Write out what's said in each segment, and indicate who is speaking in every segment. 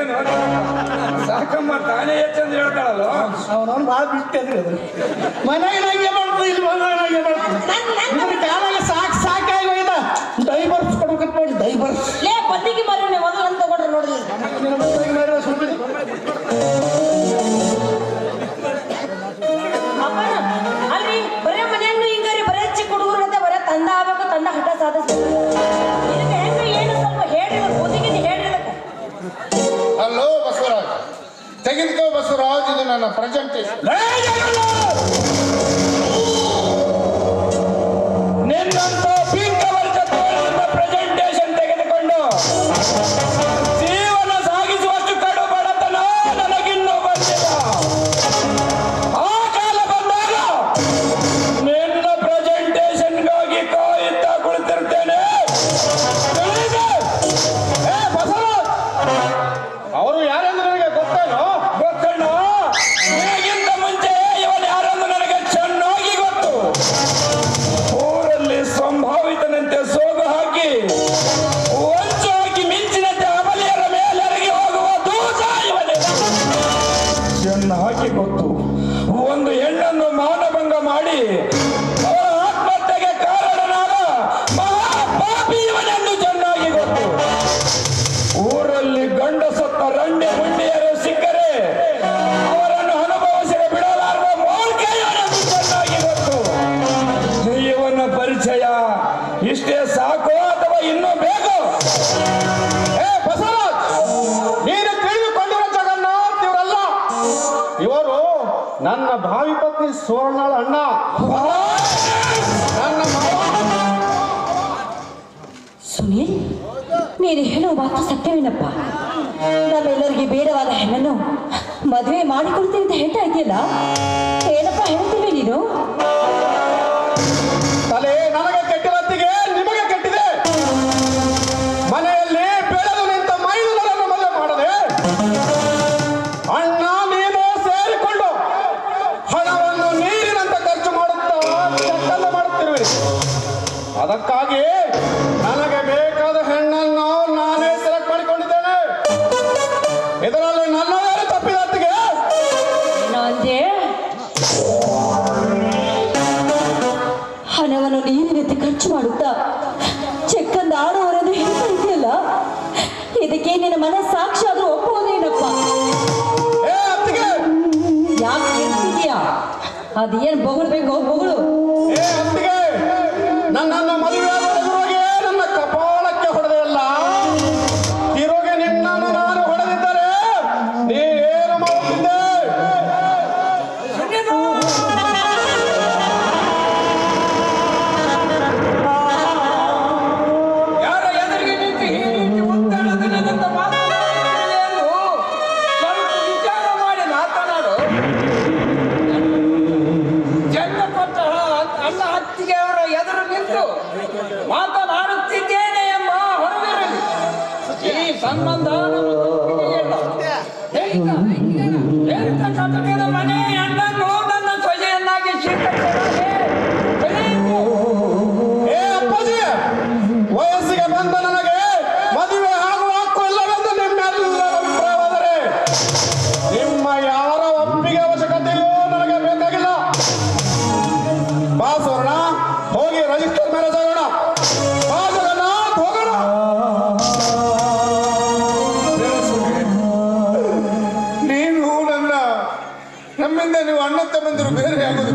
Speaker 1: ಇಲ್ಲೇ ಸಾಕಮ್ಮ ತಾನೇ ಹೆಚ್ಚಂದ್ ಹೇಳ್ತಾಳಲ್ಲ?
Speaker 2: ಅವನವ್ನು ಬಾ ಬಿಟ್ಟೆ ಅದ್ರಿ ಅದು. ಮನೆಗೆ ನಂಗೆ ಮಾಡ್ತು ಇಲ್ಲಿ ಮನೆಗೆ ಮಾಡ್ತು ಸಾಕು ಸಾಕಾಗಿ ಹೋಯ್ದ ಡೈವರ್ಸ್ ಕೊಡ್ಬೇಕಂತ ನೋಡಿ ಡೈವರ್ಸ್
Speaker 3: ಲೇ ಬದ್ದಿಗೆ ಮಾರಿ ಮೊದಲಂತ ಕೊಡ್ರಿ ನೋಡ್ರಿ.
Speaker 2: ತೆಗೆದುಕೋ ಬಸವರಾಜ್ ಇದು ನನ್ನ ಪ್ರೆಸೆಂಟೇಷನ್
Speaker 1: ನಿನ್ನಂತ
Speaker 2: ಭಾವಿ ಪತ್ನಿ ಸುವರ್ಣಾಳ ಅಣ್ಣ.
Speaker 3: ಸುನೀಲ್, ನೀನು ಹೇಳೋ ಮಾತು ಸತ್ಯವೇನಪ್ಪ? ನಮ್ಮೆಲ್ಲರಿಗೆ ಬೇಡವಾದ ಹೆಣ್ಣನ್ನು ಮದುವೆ ಮಾಡಿಕೊಡ್ತೀನಿ ಅಂತ ಹೇಳ್ತಾ ಇದೆಯಲ್ಲ? ಏನಪ್ಪ ಹೇಳ್ತೀವಿ ನೀನು? ಇದಕ್ಕೆ ನಿನ್ನ ಮನಸ್ಸಾಕ್ಷಿ ಸಾಕ್ಷಾದ್ರೂ ಒಪ್ಪುವುದೇನಪ್ಪ ಯಾಕೆ ಇರ್ತಿದ್ಯಾ ಅದೇನ್ ಬೊಗಳ್ಬೇಕು ಬೊಗಳು?
Speaker 2: ನನ್ನ ಮದುವೆ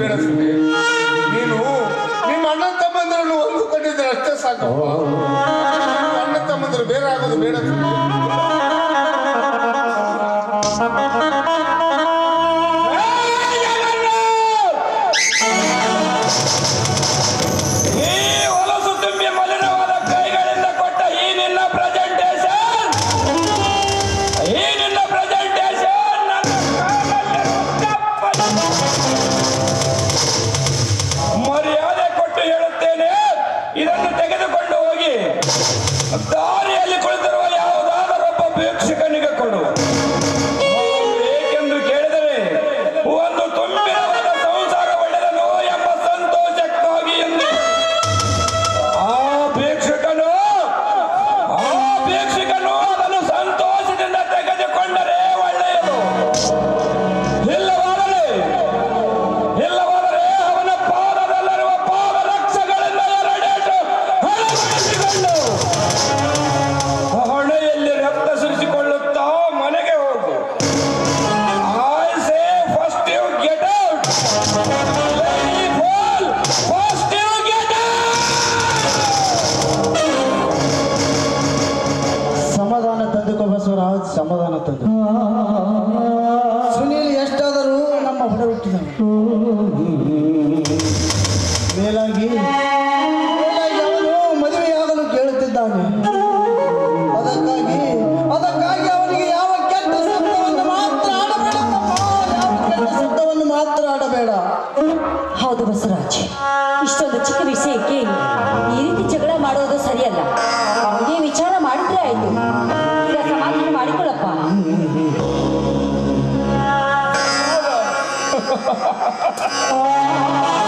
Speaker 2: ಬೇಡ ಸುಮ್ಮನೆ ನೀನು ನಿಮ್ಮ ಅಣ್ಣ ತಮ್ಮಂದ್ರನ್ನು ಒಂದು ಅಷ್ಟೇ ಸಾಕಪ್ಪ ಅಣ್ಣ ತಮ್ಮಂದ್ರೆ ಬೇರೆ ಆಗೋದು ಬೇಡ ಸುಮ್ಮನೆ
Speaker 4: ಸಿದ್ದಕ ಬಸವರಾಜ್ ಸಮಾಧಾನ ತಂದು ಸುನೀಲ್ ಎಷ್ಟಾದರೂ ನಮ್ಮ ಹೊಡೆ ಹುಟ್ಟಿದ ಮೇಲಾಗಿ ಅವನು ಮದುವೆಯಾಗಲು ಕೇಳುತ್ತಿದ್ದಾನೆ. ಅದಕ್ಕಾಗಿ ಅದಕ್ಕಾಗಿ ಅವನಿಗೆ ಯಾವ ಕೆಟ್ಟ ಶಬ್ದವನ್ನು ಮಾತ್ರ ಆಡಬೇಡ ಶಬ್ದವನ್ನು ಮಾತ್ರ ಆಡಬೇಡ.
Speaker 3: ಹೌದು ಬಸವರಾಜ್, ಇಷ್ಟೊಂದು ಚಿಕ್ಕ ವಿಷಯಕ್ಕೆ ಈ ರೀತಿ ಜಗಳ ಮಾಡೋದು ಸರಿಯಲ್ಲ. ಅವನಿಗೆ ವಿಚಾರ ಮಾಡಿದ್ರೆ ಆಯ್ತು.
Speaker 1: あ あ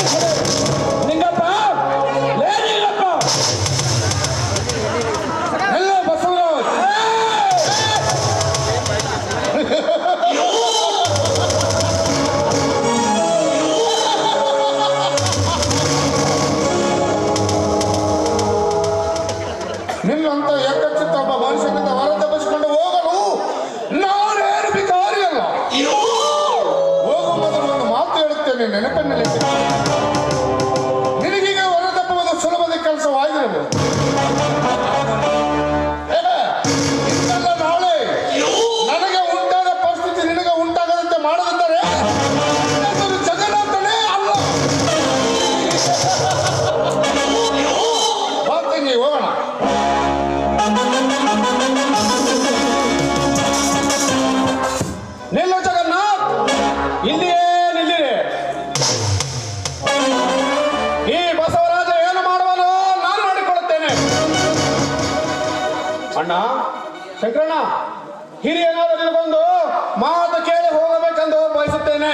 Speaker 1: Thank you.
Speaker 2: ಶಂಕರಣ್ಣ. ಶಂಕರಣ್ಣ, ಹಿರಿಯನಾದ ನಿನಗೊಂದು ಮಾತು ಕೇಳಿ ಹೋಗಬೇಕೆಂದು ಬಯಸುತ್ತೇನೆ.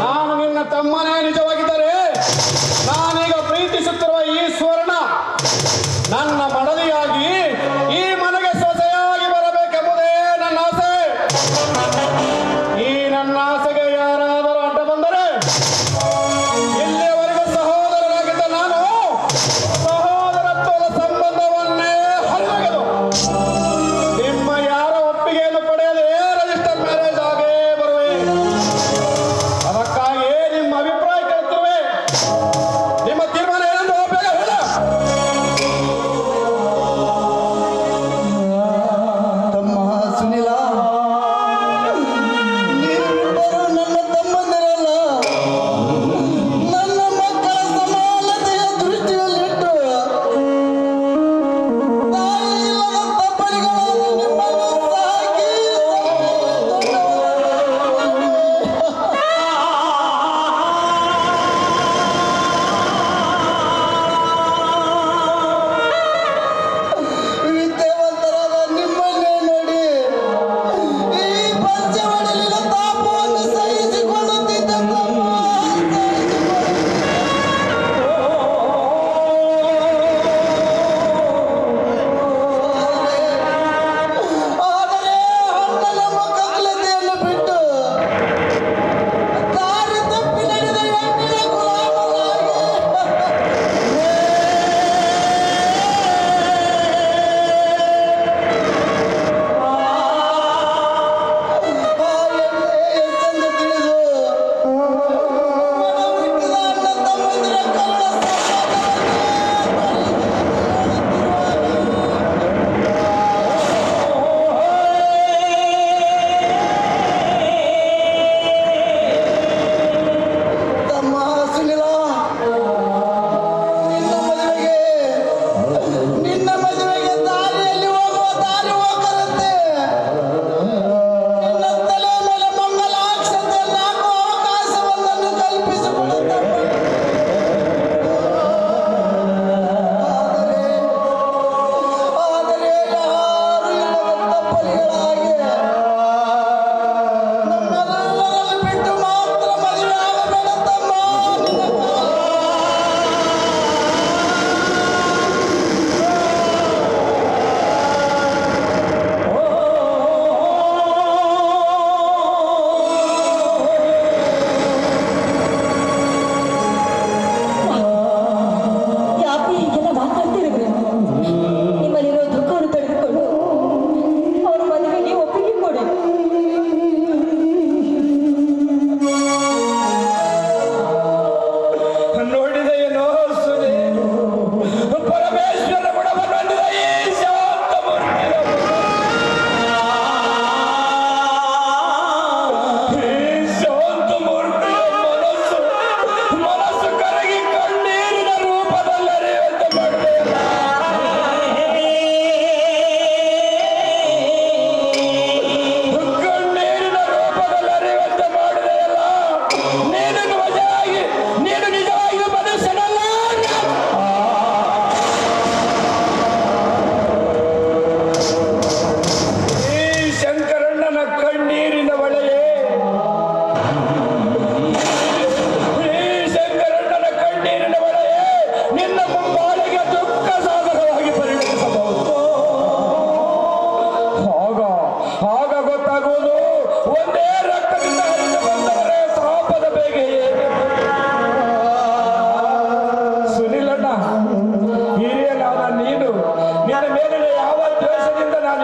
Speaker 2: ನಾನು ನಿನ್ನ ತಮ್ಮನೇ ನಿಜವಾಗಿದ್ದರೆ ನಾನೀಗ ಪ್ರೀತಿಸುತ್ತಿರುವ ಈ ಸ್ವರ್ಣ ನನ್ನ
Speaker 4: ಮನ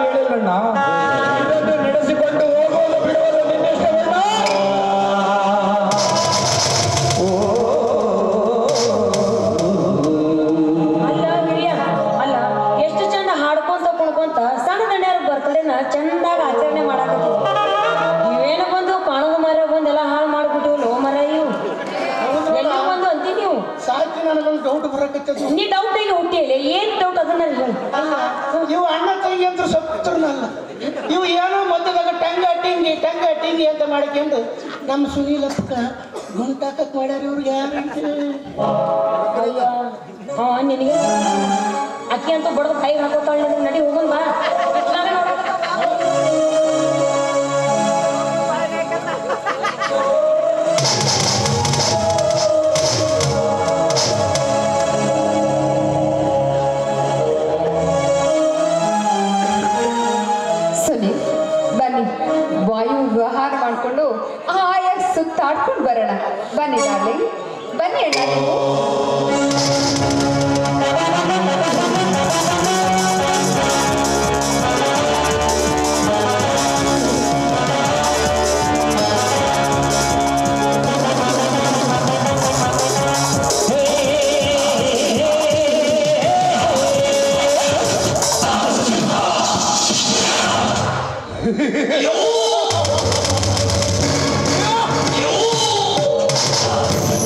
Speaker 5: ಹೇಳಿಲ್ಲಣ್ಣ ನಡೆಸಿಕೊಂಡು
Speaker 6: ಹೋಗೋದು ಬಿಡೋದು ಹೊಡಿನಿ ಅಂತ ಮಾಡ್ಕೊಂಡು ನಮ್ಮ ಸುನೀಲ್ ಅಪ್ಪಕ ಗುಂಟಾಕಕ್ ಮಾಡ್ಯಾರ ಇವ್ರಿಗೆ. ಯಾರು
Speaker 3: ನಿನಗೆ? ಅಕ್ಕಿ ಅಂತ ಬಡದ ಕೈ ಹಾಕೋತಾಳೆ ನಡಿ ಹೋಗಲ್ವಾ ಬಾ.
Speaker 7: ಸುತ್ತಾಡ್ಕೊಂಡು ಬರೋಣ. ಬನ್ನಿ ಡಾರ್ಲಿಂಗ್ ಬನ್ನಿ ಅಣ್ಣ. ನೀವು